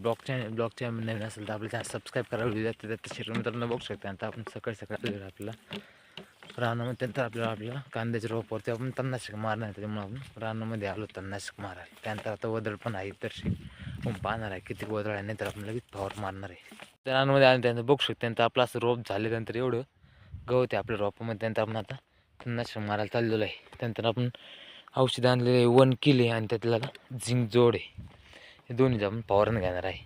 ब्लॉगच्या ब्लॉगच्या नवीन असेल तर आपल्याला चॅनल सबस्क्राईब करायला व्हिडिओ जाते त्यात शेअर मित्रांना बघू शकता आता आपण सकाळी सकाळी आपल्याला. रानामध्ये त्यानंतर आपल्याला आपल्याला कांद्याच्या रोपावरती आपण तणनाशक मारणार आहे. त्याच्यामुळे आपण रानामध्ये आलो तणनाशक मारायला. त्यानंतर आता वदळ पण आहे. तर आपण पाहणार आहे किती वदळ आहे. नंतर आपण लगेच फवार मारणार आहे. त्या रानामध्ये आले त्यानंतर बघू शकतो त्यानंतर आपलं असं रोप झाल्यानंतर एवढं गवत आहे आपल्या रोपामध्ये. त्यानंतर आपण आता तणनाशक मारायला चाललेलो आहे. त्यानंतर आपण औषध आणलेले वन किले आणि त्यातला झिंक जोड आहे. हे दोन्ही आपण फवारण घेणार आहे.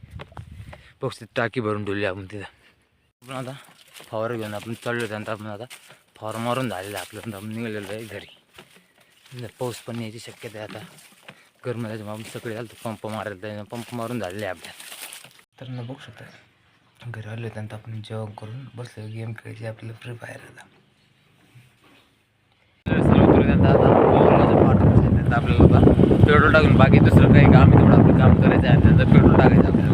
बघ टाकी भरून ठेवली आपण तिथं. आपण आता फवार घेऊन आपण चढलो त्यानंतर आपण आता फवार मारून झालेलं आहे आपलं. आपण निघालेलं आहे घरी. पाऊस पण यायची शक्यता आहे आता. गरम झाल्याच्या आपण सगळे आलं पंप मारायला पंप मारून झालेले आहे आपल्या तर न बघू शकता घरी आलो त्यानंतर आपण जेवण करून बसलो गेम खेळायची आपल्याला फ्री फायर आता. आपल्याला पेट्रोल टाकून बाकी दुसरं काही काम तेवढं आपलं काम करायचं आहे त्यानंतर पेट्रोल टाकायचं आपल्याला.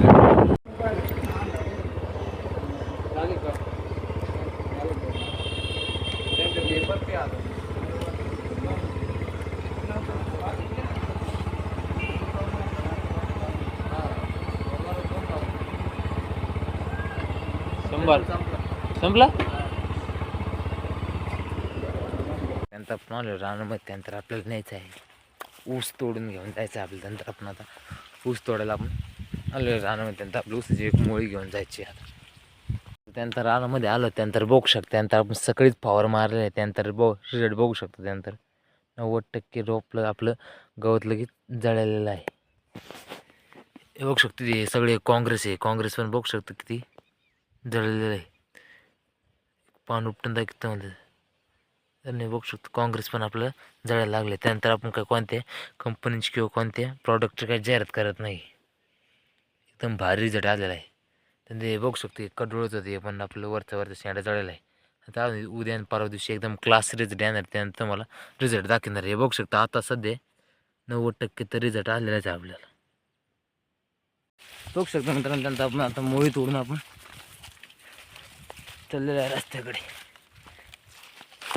संपला. त्यानंतर आपण आलो रानामध्ये त्यानंतर आपल्याला न्यायचं आहे. ऊस तोडून घेऊन जायचं आहे आपल्याला त्यानंतर आपण आता ऊस तोडायला आपण आलो रानामध्ये त्यानंतर आपलं ऊसाची एक मोळी घेऊन जायची आता. त्यानंतर रानामध्ये आलो त्यानंतर बघू शकतो त्यानंतर आपण सकाळीच फॉवर मारले त्यानंतर बघ रिझल्ट बघू शकतो त्यानंतर नव्वद टक्के रोपलं आपलं गवत लगेच जळलेलं आहे. हे बघू शकतो ते सगळे काँग्रेस आहे काँग्रेस पण बघू शकतो किती जळलेलं आहे. पान उपटून दाखवतं म्हणजे तर नाही बघू शकतो. काँग्रेस पण आपलं जळायला लागले त्यानंतर आपण काय कोणत्या कंपनीची किंवा कोणत्या प्रॉडक्टची काही जाहिरात करत नाही. एकदम भारी रिझल्ट आलेला आहे. तर हे बघू शकतो कडोळत होते पण आपलं वरचं वरचं शेंडा जळायला आहे. आता उद्या आणि परवा दिवशी एकदम क्लास रिझल्ट येणार त्यानंतर मला रिझल्ट दाखवणार हे बघू शकतो आता सध्या नव्वद टक्के तर रिझल्ट आलेलाच आहे आपल्याला. बघू शकतो मित्रांनो त्यानंतर आपण आता मोळी तोडून आपण चाललेलं आहे रस्त्याकडे.